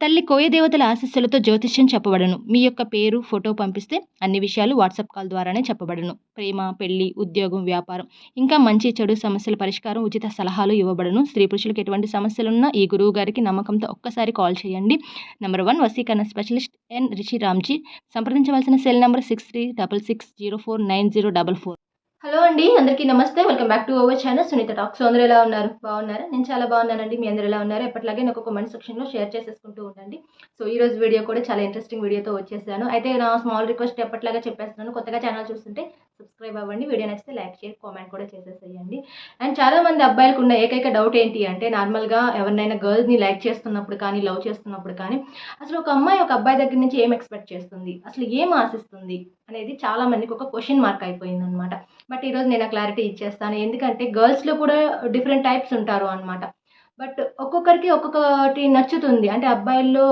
తల్లి కోయదేవతల ఆశీస్సులతో జ్యోతిష్యం చెప్పబడను. మీ యొక్క పేరు ఫోటో పంపిస్తే అన్ని విషయాలు వాట్సాప్ కాల్ ద్వారానే చెప్పబడను. ప్రేమ పెళ్ళి ఉద్యోగం వ్యాపారం ఇంకా మంచి చెడు సమస్యల పరిష్కారం ఉచిత సలహాలు ఇవ్వబడును. స్త్రీ పురుషులకు ఎటువంటి సమస్యలున్నా ఈ గురువు గారికి నమ్మకంతో ఒక్కసారి కాల్ చేయండి. నెంబర్ వన్ వసీకరణ స్పెషలిస్ట్ ఎన్ రిషి రామ్జీ సంప్రదించవలసిన cell number six three double six zero four nine zero double four. Hello అండి అందరికీ నమస్తే. Welcome back to our channel Sunitha talks అందరూ ఎలా ఉన్నారు? బాగున్నారా? నేను చాలా బాగున్నానండి. మీ అందరూ ఎలా ఉన్నారు? ఎప్పటిలాగే నాకు కమెంట్ సెక్షన్లో షేర్ చేసేసుకుంటూ ఉండండి. సో ఈ రోజు వీడియో కూడా చాలా ఇంట్రెస్టింగ్ వీడియోతో వచ్చేసాను. అయితే నా స్మాల్ రిక్వెస్ట్ ఎప్పటిలాగా చెప్పేస్తున్నాను. కొత్తగా ఛానల్ చూస్తుంటే సబ్స్క్రైబ్ అవ్వండి. వీడియో నచ్చితే లైక్ షేర్ కామెంట్ కూడా చేసేసేయండి. అండ్ చాలా మంది అబ్బాయిలకు ఉన్న ఏకైక డౌట్ ఏంటి అంటే నార్మల్గా ఎవరినైనా గర్ల్స్ని లైక్ చేస్తున్నప్పుడు కానీ లవ్ చేస్తున్నప్పుడు కానీ అసలు ఒక అమ్మాయి ఒక అబ్బాయి దగ్గర నుంచి ఏం ఎక్స్పెక్ట్ చేస్తుంది? అసలు ఏం ఆశిస్తుంది? అనేది చాలా మందికి ఒక క్వశ్చన్ మార్క్ అయిపోయింది అనమాట బట్ ఈరోజు నేను ఆ క్లారిటీ ఇచ్చేస్తాను. ఎందుకంటే గర్ల్స్లో కూడా డిఫరెంట్ టైప్స్ ఉంటారు అనమాట బట్ ఒక్కొక్కరికి ఒక్కొక్కటి నచ్చుతుంది. అంటే అబ్బాయిల్లో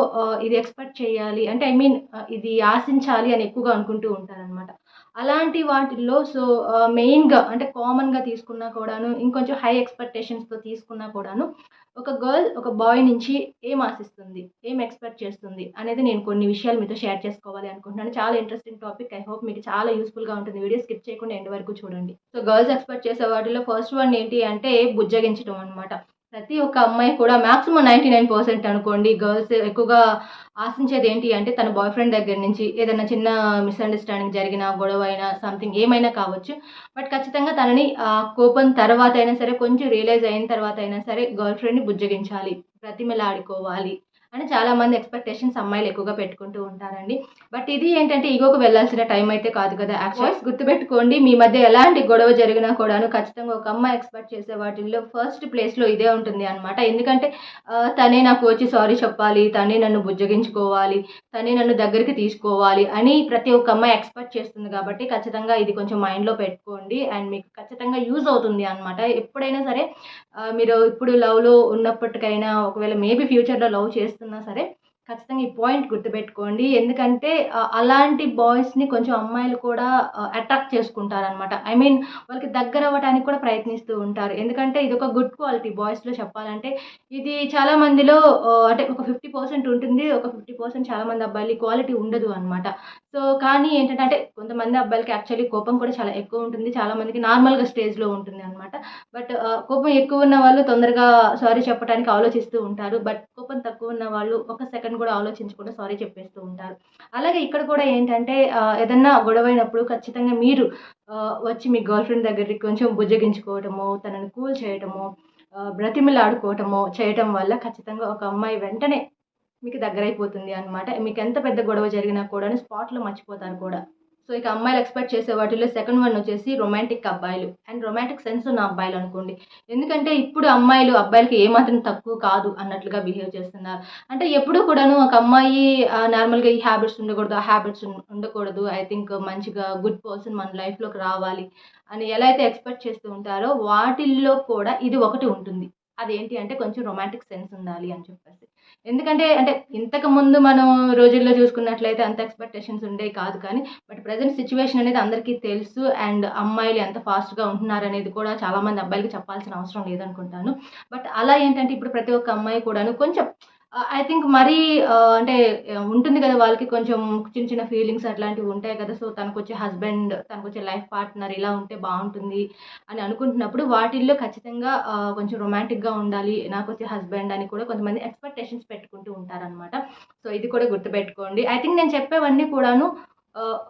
ఇది ఎక్స్పెక్ట్ చేయాలి. అంటే ఐ మీన్ ఇది ఆశించాలి అని ఎక్కువగా అనుకుంటూ ఉంటారనమాట అలాంటి వాటిల్లో సో మెయిన్గా అంటే కామన్గా తీసుకున్నా కూడాను ఇంకొంచెం హై ఎక్స్పెక్టేషన్స్తో తీసుకున్నా కూడాను ఒక గర్ల్ ఒక బాయ్ నుంచి ఏం ఆశిస్తుంది ఏం ఎక్స్పెక్ట్ చేస్తుంది అనేది నేను కొన్ని విషయాలు మీతో షేర్ చేసుకోవాలి అనుకుంటున్నాను. చాలా ఇంట్రెస్టింగ్ టాపిక్. ఐ హోప్ మీకు చాలా యూస్ఫుల్గా ఉంటుంది. వీడియో స్కిప్ చేయకుండా ఎండ్ వరకు చూడండి. సో గర్ల్స్ ఎక్స్పెక్ట్ చేసే వాటిలో ఫస్ట్ వన్ ఏంటి అంటే బుజ్జగించడం అనమాట ప్రతి ఒక్క అమ్మాయి కూడా మాక్సిమం నైంటీ నైన్ పర్సెంట్ అనుకోండి గర్ల్స్ ఎక్కువగా ఆశించేది ఏంటి అంటే తన బాయ్ ఫ్రెండ్ దగ్గర నుంచి ఏదైనా చిన్న మిస్అండర్స్టాండింగ్ జరిగినా గొడవ అయినా సంథింగ్ ఏమైనా కావచ్చు. బట్ ఖచ్చితంగా తనని ఆ కోపం తర్వాత అయినా సరే కొంచెం రియలైజ్ అయిన తర్వాత అయినా సరే గర్ల్ ఫ్రెండ్ని బుజ్జగించాలి. ప్రతిమలాడుకోవాలి. అని చాలా మంది ఎక్స్పెక్టేషన్స్ అమ్మాయిలు ఎక్కువగా పెట్టుకుంటూ ఉంటారండి. బట్ ఇది ఏంటంటే ఈగోకు వెళ్ళాల్సిన టైం అయితే కాదు కదా. యాక్చువల్స్ గుర్తుపెట్టుకోండి మీ మధ్య ఎలాంటి గొడవ జరిగినా కూడాను ఖచ్చితంగా ఒక అమ్మాయి ఎక్స్పెక్ట్ చేసే వాటిల్లో ఫస్ట్ ప్లేస్లో ఇదే ఉంటుంది అనమాట ఎందుకంటే తనే నాకు వచ్చి సారీ చెప్పాలి తనే నన్ను బుజ్జగించుకోవాలి తనే నన్ను దగ్గరికి తీసుకోవాలి అని ప్రతి ఒక్క అమ్మాయి ఎక్స్పెక్ట్ చేస్తుంది కాబట్టి ఖచ్చితంగా ఇది కొంచెం మైండ్లో పెట్టుకోండి. అండ్ మీకు ఖచ్చితంగా యూజ్ అవుతుంది అనమాట ఎప్పుడైనా సరే మీరు ఇప్పుడు లవ్లో ఉన్నప్పటికైనా ఒకవేళ మేబీ ఫ్యూచర్లో లవ్ చేస్తున్నా సరే ఖచ్చితంగా ఈ పాయింట్ గుర్తుపెట్టుకోండి. ఎందుకంటే అలాంటి బాయ్స్ని కొంచెం అమ్మాయిలు కూడా అట్రాక్ట్ చేసుకుంటారనమాట ఐ మీన్ వాళ్ళకి దగ్గర అవ్వడానికి కూడా ప్రయత్నిస్తూ ఉంటారు. ఎందుకంటే ఇది ఒక గుడ్ క్వాలిటీ బాయ్స్లో చెప్పాలంటే ఇది చాలా మందిలో అంటే ఒక ఫిఫ్టీ పర్సెంట్ ఉంటుంది ఒక ఫిఫ్టీ పర్సెంట్ చాలా మంది అబ్బాయిలు క్వాలిటీ ఉండదు అనమాట సో కానీ ఏంటంటే అంటే కొంతమంది అబ్బాయిలకి యాక్చువల్లీ కోపం కూడా చాలా ఎక్కువ ఉంటుంది. చాలా మందికి నార్మల్గా స్టేజ్లో ఉంటుంది అనమాట బట్ కోపం ఎక్కువ ఉన్న వాళ్ళు తొందరగా సారీ చెప్పడానికి ఆలోచిస్తూ ఉంటారు. బట్ కోపం తక్కువ ఉన్న వాళ్ళు ఒక సెకండ్ కూడా ఆలోచించకుండా సారీ చెప్పేస్తూ ఉంటారు. అలాగే ఇక్కడ కూడా ఏంటంటే ఏదన్నా గొడవైనప్పుడు ఖచ్చితంగా మీరు వచ్చి మీ గర్ల్ ఫ్రెండ్ దగ్గరికి కొంచెం బుజ్జగించుకోవటము తనని కూల్ చేయటము బ్రతిమిలాడుకోవటము బ్రతిమలాడుకోవటము చేయటం వల్ల ఖచ్చితంగా ఒక అమ్మాయి వెంటనే మీకు దగ్గరైపోతుంది అనమాట మీకు ఎంత పెద్ద గొడవ జరిగినా కూడా స్పాట్లో మర్చిపోతారు కూడా. సో ఇక అమ్మాయిలు ఎక్స్పెక్ట్ చేసే వాటిలో సెకండ్ వన్ వచ్చేసి రొమాంటిక్ అబ్బాయిలు. అండ్ రొమాంటిక్ సెన్స్ ఉన్న అబ్బాయిలు అనుకోండి. ఎందుకంటే ఇప్పుడు అమ్మాయిలు అబ్బాయిలకి ఏమాత్రం తక్కువ కాదు అన్నట్లుగా బిహేవ్ చేస్తున్నారు. అంటే ఎప్పుడు కూడాను ఒక అమ్మాయి నార్మల్గా ఈ హ్యాబిట్స్ ఉండకూడదు ఆ హ్యాబిట్స్ ఉండకూడదు ఐ థింక్ మంచిగా గుడ్ పర్సన్ మన లైఫ్లోకి రావాలి అని ఎలా అయితే ఎక్స్పెక్ట్ చేస్తూ ఉంటారో వాటిల్లో కూడా ఇది ఒకటి ఉంటుంది. అదేంటి అంటే కొంచెం రొమాంటిక్ సెన్స్ ఉండాలి అని చెప్పేసి. ఎందుకంటే అంటే ఇంతకు ముందు మనం రోజుల్లో చూసుకున్నట్లయితే అంత ఎక్స్పెక్టేషన్స్ ఉండేవి కాదు కానీ బట్ ప్రజెంట్ సిచ్యువేషన్ అనేది అందరికీ తెలుసు అండ్ అమ్మాయిలు ఎంత ఫాస్ట్గా ఉంటున్నారు అనేది కూడా చాలామంది అబ్బాయిలకి చెప్పాల్సిన అవసరం లేదనుకుంటాను. బట్ అలా ఏంటంటే ఇప్పుడు ప్రతి ఒక్క అమ్మాయి కూడాను కొంచెం Uh, ఐ థింక్ మరీ uh, అంటే uh, ఉంటుంది కదా వాళ్ళకి కొంచెం చిన్న చిన్న ఫీలింగ్స్ అట్లాంటివి ఉంటాయి కదా. సో తనకు వచ్చే హస్బెండ్ తనకు వచ్చే లైఫ్ పార్ట్నర్ ఇలా ఉంటే బాగుంటుంది అని అనుకుంటున్నప్పుడు వాటిల్లో ఖచ్చితంగా కొంచెం రొమాంటిక్గా ఉండాలి. నాకు వచ్చే హస్బెండ్ అని కూడా కొంతమంది ఎక్స్పెక్టేషన్స్ పెట్టుకుంటూ ఉంటారనమాట సో ఇది కూడా గుర్తుపెట్టుకోండి. ఐ థింక్ నేను చెప్పేవన్నీ కూడాను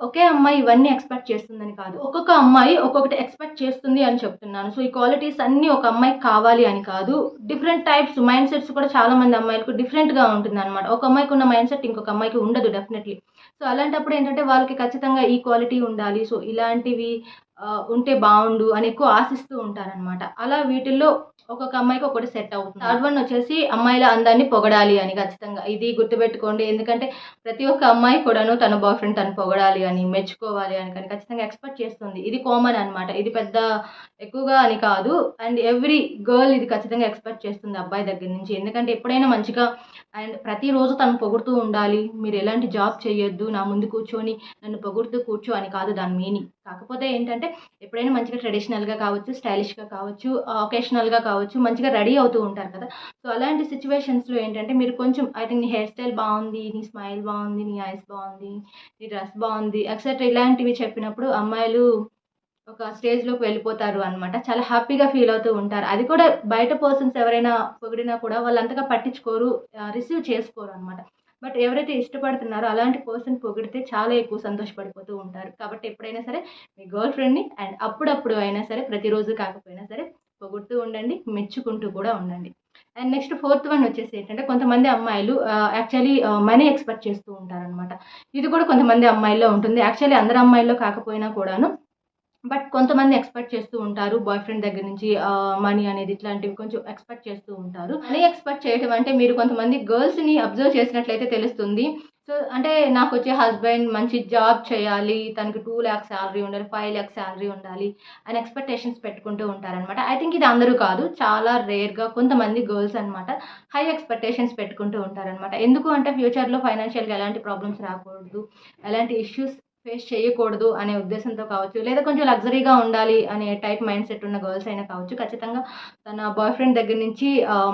ఒకే అమ్మాయి ఇవన్నీ ఎక్స్పెక్ట్ చేస్తుందని కాదు. ఒక్కొక్క అమ్మాయి ఒక్కొక్కటి ఎక్స్పెక్ట్ చేస్తుంది అని చెప్తున్నాను. సో ఈ క్వాలిటీస్ అన్నీ ఒక అమ్మాయికి కావాలి అని కాదు. డిఫరెంట్ టైప్స్ మైండ్ సెట్స్ కూడా చాలా మంది అమ్మాయిలకు డిఫరెంట్గా ఉంటుంది అనమాట ఒక అమ్మాయికి ఉన్న మైండ్ సెట్ ఇంకొక అమ్మాయికి ఉండదు డెఫినెట్లీ సో అలాంటప్పుడు ఏంటంటే వాళ్ళకి ఖచ్చితంగా ఈ క్వాలిటీ ఉండాలి. సో ఇలాంటివి ఉంటే బాగుండు అని ఎక్కువ ఆశిస్తూ ఉంటారనమాట అలా వీటిల్లో ఒక్కొక్క అమ్మాయికి ఒకటి సెట్ అవుతుంది. థర్డ్ వన్ వచ్చేసి అమ్మాయిల అందాన్ని పొగడాలి అని ఖచ్చితంగా. ఇది గుర్తుపెట్టుకోండి. ఎందుకంటే ప్రతి ఒక్క అమ్మాయి కూడాను తన బాయ్ ఫ్రెండ్ తను పొగడాలి అని మెచ్చుకోవాలి అని కానీ ఖచ్చితంగా ఎక్స్పెక్ట్ చేస్తుంది. ఇది కామన్ అనమాట ఇది పెద్ద ఎక్కువగా అని కాదు. అండ్ ఎవ్రీ గర్ల్ ఇది ఖచ్చితంగా ఎక్స్పెక్ట్ చేస్తుంది అబ్బాయి దగ్గర నుంచి. ఎందుకంటే ఎప్పుడైనా మంచిగా అండ్ ప్రతిరోజు తను పొగుడుతూ ఉండాలి. మీరు ఎలాంటి జాబ్ చేయొద్దు. నా ముందు కూర్చొని నన్ను పొగుడుతూ కూర్చో అని కాదు దాని మీనింగ్. కాకపోతే ఏంటంటే ఎప్పుడైనా మంచిగా ట్రెడిషనల్గా కావచ్చు స్టైలిష్గా కావచ్చు ఒకేషనల్గా కావచ్చు మంచిగా రెడీ అవుతూ ఉంటారు కదా. సో అలాంటి సిచ్యువేషన్స్లో ఏంటంటే మీరు కొంచెం ఐ థింక్ నీ హెయిర్ స్టైల్ బాగుంది నీ స్మైల్ బాగుంది నీ ఐస్ బాగుంది నీ డ్రెస్ బాగుంది ఎక్సెట్రా ఇలాంటివి చెప్పినప్పుడు అమ్మాయిలు ఒక స్టేజ్లోకి వెళ్ళిపోతారు అనమాట చాలా హ్యాపీగా ఫీల్ అవుతూ ఉంటారు. అది కూడా బయట పర్సన్స్ ఎవరైనా పొగిడినా కూడా వాళ్ళు అంతగా పట్టించుకోరు రిసీవ్ చేసుకోరు అనమాట బట్ ఎవరైతే ఇష్టపడుతున్నారో అలాంటి పర్సన్ పొగిడితే చాలా ఎక్కువ సంతోషపడిపోతూ ఉంటారు. కాబట్టి ఎప్పుడైనా సరే మీ గర్ల్ ఫ్రెండ్ని అండ్ అప్పుడప్పుడు అయినా సరే ప్రతిరోజు కాకపోయినా సరే పొగుడుతూ ఉండండి మెచ్చుకుంటూ కూడా ఉండండి. అండ్ నెక్స్ట్ ఫోర్త్ వన్ వచ్చేసి ఏంటంటే కొంతమంది అమ్మాయిలు యాక్చువల్లీ మనీ ఎక్స్పెక్ట్ చేస్తూ ఉంటారనమాట ఇది కూడా కొంతమంది అమ్మాయిల్లో ఉంటుంది. యాక్చువల్లీ అందరు అమ్మాయిల్లో కాకపోయినా కూడాను బట్ కొంతమంది ఎక్స్పెక్ట్ చేస్తూ ఉంటారు బాయ్ ఫ్రెండ్ దగ్గర నుంచి మనీ అనేది ఇట్లాంటివి కొంచెం ఎక్స్పెక్ట్ చేస్తూ ఉంటారు. మనీ ఎక్స్పెక్ట్ చేయడం అంటే మీరు కొంతమంది గర్ల్స్ని అబ్జర్వ్ చేసినట్లయితే తెలుస్తుంది. సో అంటే నాకు వచ్చే హస్బెండ్ మంచి జాబ్ చేయాలి తనకి టూ ల్యాక్స్ శాలరీ ఉండాలి ఫైవ్ ల్యాక్స్ శాలరీ ఉండాలి అని ఎక్స్పెక్టేషన్స్ పెట్టుకుంటూ ఉంటారనమాట ఐ థింక్ ఇది అందరూ కాదు చాలా రేర్గా కొంతమంది గర్ల్స్ అనమాట హై ఎక్స్పెక్టేషన్స్ పెట్టుకుంటూ ఉంటారనమాట ఎందుకు అంటే ఫ్యూచర్లో ఫైనాన్షియల్గా ఎలాంటి ప్రాబ్లమ్స్ రాకూడదు ఎలాంటి ఇష్యూస్ ఫేస్ చేయకూడదు అనే ఉద్దేశంతో కావచ్చు లేదా కొంచెం లగ్జరీగా ఉండాలి అనే టైప్ మైండ్ సెట్ ఉన్న గర్ల్స్ అయినా కావచ్చు ఖచ్చితంగా తన బాయ్ ఫ్రెండ్ దగ్గర నుంచి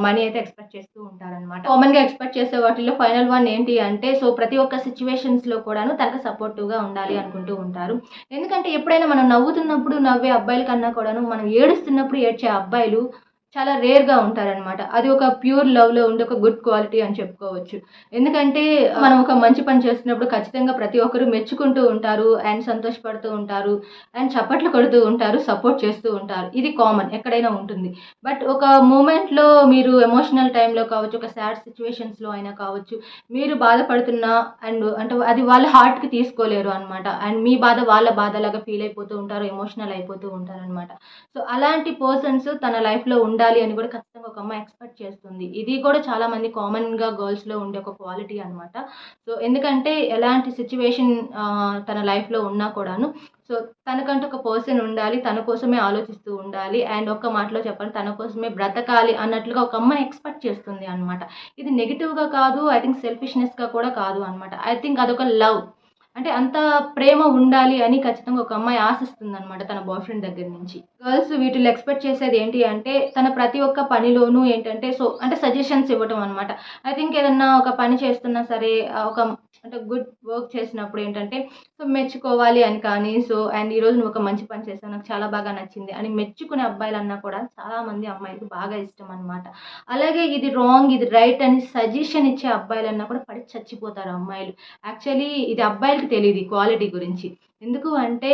మనీ అయితే ఎక్స్పెక్ట్ చేస్తూ ఉంటారనమాట కామన్గా ఎక్స్పెక్ట్ చేసే వాటిలో ఫైనల్ వన్ ఏంటి అంటే సో ప్రతి ఒక్క సిచ్యువేషన్స్లో కూడాను తనకు సపోర్టివ్గా ఉండాలి అనుకుంటూ ఉంటారు. ఎందుకంటే ఎప్పుడైనా మనం నవ్వుతున్నప్పుడు నవ్వే అబ్బాయిల కన్నా కూడాను మనం ఏడుస్తున్నప్పుడు ఏడ్చే అబ్బాయిలు చాలా రేర్గా ఉంటారనమాట అది ఒక ప్యూర్ లవ్లో ఉండే ఒక గుడ్ క్వాలిటీ అని చెప్పుకోవచ్చు. ఎందుకంటే మనం ఒక మంచి పని చేస్తున్నప్పుడు ఖచ్చితంగా ప్రతి ఒక్కరు మెచ్చుకుంటూ ఉంటారు అండ్ సంతోషపడుతూ ఉంటారు అండ్ చప్పట్లు కొడుతూ ఉంటారు సపోర్ట్ చేస్తూ ఉంటారు. ఇది కామన్ ఎక్కడైనా ఉంటుంది. బట్ ఒక మూమెంట్లో మీరు ఎమోషనల్ టైంలో కావచ్చు ఒక సాడ్ సిచ్యువేషన్స్లో అయినా కావచ్చు మీరు బాధపడుతున్నా అండ్ అంటే అది వాళ్ళ హార్ట్కి తీసుకోలేరు అనమాట అండ్ మీ బాధ వాళ్ళ బాధలాగా ఫీల్ అయిపోతూ ఉంటారు ఎమోషనల్ అయిపోతూ ఉంటారు అనమాట సో అలాంటి పర్సన్స్ తన లైఫ్లో ఉండాలి అని కూడా ఖచ్చితంగా ఒక అమ్మాయి ఎక్స్పెక్ట్ చేస్తుంది. ఇది కూడా చాలా మంది కామన్గా గర్ల్స్లో ఉండే ఒక క్వాలిటీ అనమాట సో ఎందుకంటే ఎలాంటి సిచ్యువేషన్ తన లైఫ్లో ఉన్నా కూడాను సో తనకంటూ ఒక పర్సన్ ఉండాలి తన కోసమే ఆలోచిస్తూ ఉండాలి అండ్ ఒక్క మాటలో చెప్పాలి తన కోసమే బ్రతకాలి అన్నట్లుగా ఒక అమ్మాయి ఎక్స్పెక్ట్ చేస్తుంది అనమాట ఇది నెగిటివ్గా కాదు ఐ థింక్ సెల్ఫిష్నెస్గా కూడా కాదు అనమాట ఐ థింక్ అదొక లవ్ అంటే అంత ప్రేమ ఉండాలి అని ఖచ్చితంగా ఒక అమ్మాయి ఆశిస్తుంది అనమాట తన బాయ్ ఫ్రెండ్ దగ్గర నుంచి. గర్ల్స్ వీటిలో ఎక్స్పెక్ట్ చేసేది ఏంటి అంటే తన ప్రతి ఒక్క పనిలోనూ ఏంటంటే సో అంటే సజెషన్స్ ఇవ్వటం అనమాట ఐ థింక్ ఏదన్నా ఒక పని చేస్తున్నా సరే ఒక అంటే గుడ్ వర్క్ చేసినప్పుడు ఏంటంటే సో మెచ్చుకోవాలి అని కానీ సో అండ్ ఈరోజు నువ్వు ఒక మంచి పని చేసావు నాకు చాలా బాగా నచ్చింది అని మెచ్చుకునే అబ్బాయిలు అన్నా కూడా చాలామంది అమ్మాయిలకు బాగా ఇష్టం అనమాట అలాగే ఇది రాంగ్ ఇది రైట్ అని సజెషన్ ఇచ్చే అబ్బాయిలు అన్నా కూడా పడి చచ్చిపోతారు అమ్మాయిలు. యాక్చువల్లీ ఇది అబ్బాయిలు అబ్బాయిలకి తెలియదు క్వాలిటీ గురించి. ఎందుకు అంటే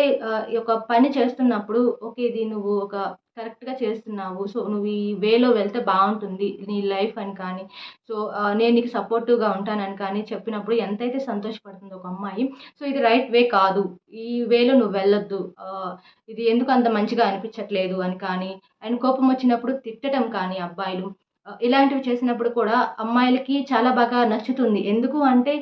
ఒక పని చేస్తున్నప్పుడు ఓకే ఇది నువ్వు ఒక కరెక్ట్గా చేస్తున్నావు సో నువ్వు ఈ వేలో వెళ్తే బాగుంటుంది నీ లైఫ్ అని కానీ సో నేను నీకు సపోర్టివ్గా ఉంటానని కానీ చెప్పినప్పుడు ఎంతైతే సంతోషపడుతుందో ఒక అమ్మాయి సో ఇది రైట్ వే కాదు. ఈ వేలో నువ్వు వెళ్ళొద్దు. ఇది ఎందుకు అంత మంచిగా అనిపించట్లేదు అని కానీ అండ్ కోపం వచ్చినప్పుడు తిట్టడం కానీ అబ్బాయిలు ఇలాంటివి చేసినప్పుడు కూడా అమ్మాయిలకి చాలా బాగా నచ్చుతుంది. ఎందుకు అంటే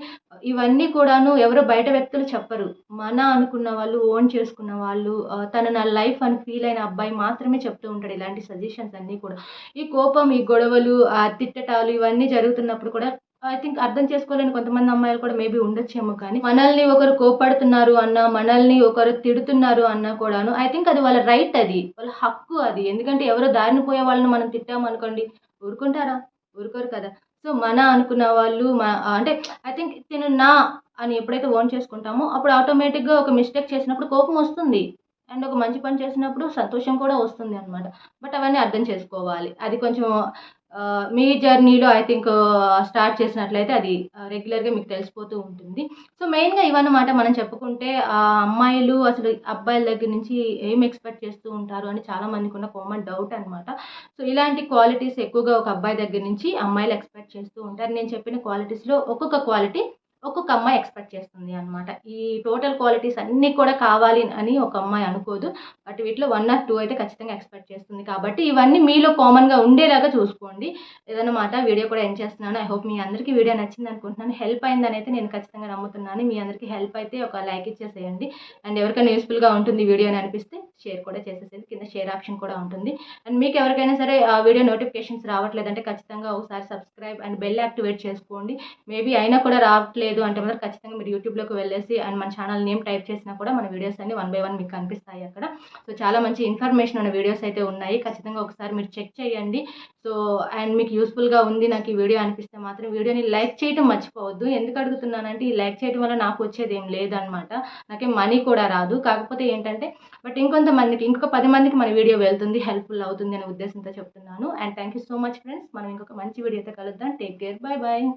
ఇవన్నీ కూడాను ఎవరు బయట వ్యక్తులు చెప్పరు. మన అనుకున్న వాళ్ళు ఓన్ చేసుకున్న వాళ్ళు తన నా లైఫ్ అని ఫీల్ అయిన అబ్బాయి మాత్రమే చెప్తూ ఉంటాడు ఇలాంటి సజెషన్స్ అన్నీ కూడా. ఈ కోపం ఈ గొడవలు ఆ తిట్టటాలు ఇవన్నీ జరుగుతున్నప్పుడు కూడా ఐ థింక్ అర్థం చేసుకోలేని కొంతమంది అమ్మాయిలు కూడా మేబీ ఉండొచ్చేమో కానీ మనల్ని ఒకరు కోపడుతున్నారు అన్న మనల్ని ఒకరు తిడుతున్నారు అన్నా కూడాను ఐ థింక్ అది వాళ్ళ రైట్ అది వాళ్ళ హక్కు అది. ఎందుకంటే ఎవరో దారిని పోయే వాళ్ళని మనం తిట్టామనుకోండి ఊరుకుంటారా? ఊరుకోరు కదా. సో మన అనుకున్న వాళ్ళు మా అంటే ఐ థింక్ తిను నా అని ఎప్పుడైతే ఓన్ చేసుకుంటామో అప్పుడు ఆటోమేటిక్గా ఒక మిస్టేక్ చేసినప్పుడు కోపం వస్తుంది. అండ్ ఒక మంచి పని చేసినప్పుడు సంతోషం కూడా వస్తుంది అనమాట బట్ అవన్నీ అర్థం చేసుకోవాలి. అది కొంచెం మీ జర్నీలో ఐ థింక్ స్టార్ట్ చేసినట్లయితే అది రెగ్యులర్గా మీకు తెలిసిపోతూ ఉంటుంది. సో మెయిన్గా ఇవన్నమాట మనం చెప్పుకుంటే అమ్మాయిలు అసలు అబ్బాయిల దగ్గర నుంచి ఏం ఎక్స్పెక్ట్ చేస్తూ ఉంటారు అని చాలా మందికి ఉన్న కామన్ డౌట్ అనమాట సో ఇలాంటి క్వాలిటీస్ ఎక్కువగా ఒక అబ్బాయి దగ్గర నుంచి అమ్మాయిలు ఎక్స్పెక్ట్ చేస్తూ ఉంటారు. నేను చెప్పిన క్వాలిటీస్లో ఒక్కొక్క క్వాలిటీ ఒక్కొక్క అమ్మాయి ఎక్స్పెక్ట్ చేస్తుంది అనమాట ఈ టోటల్ క్వాలిటీస్ అన్నీ కూడా కావాలి అని ఒక అమ్మాయి అనుకోదు. బట్ వీటిలో వన్ ఆర్ టూ అయితే ఖచ్చితంగా ఎక్స్పెక్ట్ చేస్తుంది. కాబట్టి ఇవన్నీ మీలో కామన్గా ఉండేలాగా చూసుకోండి. ఏదన్నమాట వీడియో కూడా ఎండ్ చేస్తున్నాను. ఐ హోప్ మీ అందరికీ వీడియో నచ్చింది అనుకుంటున్నాను. హెల్ప్ అయిందని అయితే నేను ఖచ్చితంగా నమ్ముతున్నాను. మీ అందరికీ హెల్ప్ అయితే ఒక లైక్ ఇచ్చేసేయండి. అండ్ ఎవరికైనా యూస్ఫుల్గా ఉంటుంది వీడియో అని అనిపిస్తే షేర్ కూడా చేసేసేది కింద షేర్ ఆప్షన్ కూడా ఉంటుంది. అండ్ మీకు ఎవరికైనా సరే ఆ వీడియో నోటిఫికేషన్స్ రావట్లేదంటే ఖచ్చితంగా ఒకసారి సబ్స్క్రైబ్ అండ్ బెల్ యాక్టివేట్ చేసుకోండి. మేబీ అయినా కూడా రావట్లేదు అంటే మాత్రం ఖచ్చితంగా మీరు యూట్యూబ్లోకి వెళ్ళేసి అండ్ మన ఛానల్ నేమ్ టైప్ చేసినా కూడా మన వీడియోస్ అన్ని వన్ బై వన్ మీకు కనిపిస్తాయి అక్కడ. సో చాలా మంచి ఇన్ఫర్మేషన్ ఉన్న వీడియోస్ అయితే ఉన్నాయి. ఖచ్చితంగా ఒకసారి మీరు చెక్ చేయండి. సో అండ్ మీకు యూస్ఫుల్గా ఉంది నాకు ఈ వీడియో అనిపిస్తే మాత్రం వీడియోని లైక్ చేయడం మర్చిపోవద్దు. ఎందుకు అడుగుతున్నానంటే ఈ లైక్ చేయడం వల్ల నాకు వచ్చేది ఏం లేదనమాట నాకేం మనీ కూడా రాదు. కాకపోతే ఏంటంటే బట్ ఇంకొంతమందికి ఇంకొక పది మందికి మన వీడియో వెళ్తుంది హెల్ప్ఫుల్ అవుతుంది అనే ఉద్దేశంతో చెప్తున్నాను. And thank you so much friends. మనం ఇంకొక మంచి వీడియోతో కలుద్దాం. Take care. Bye bye.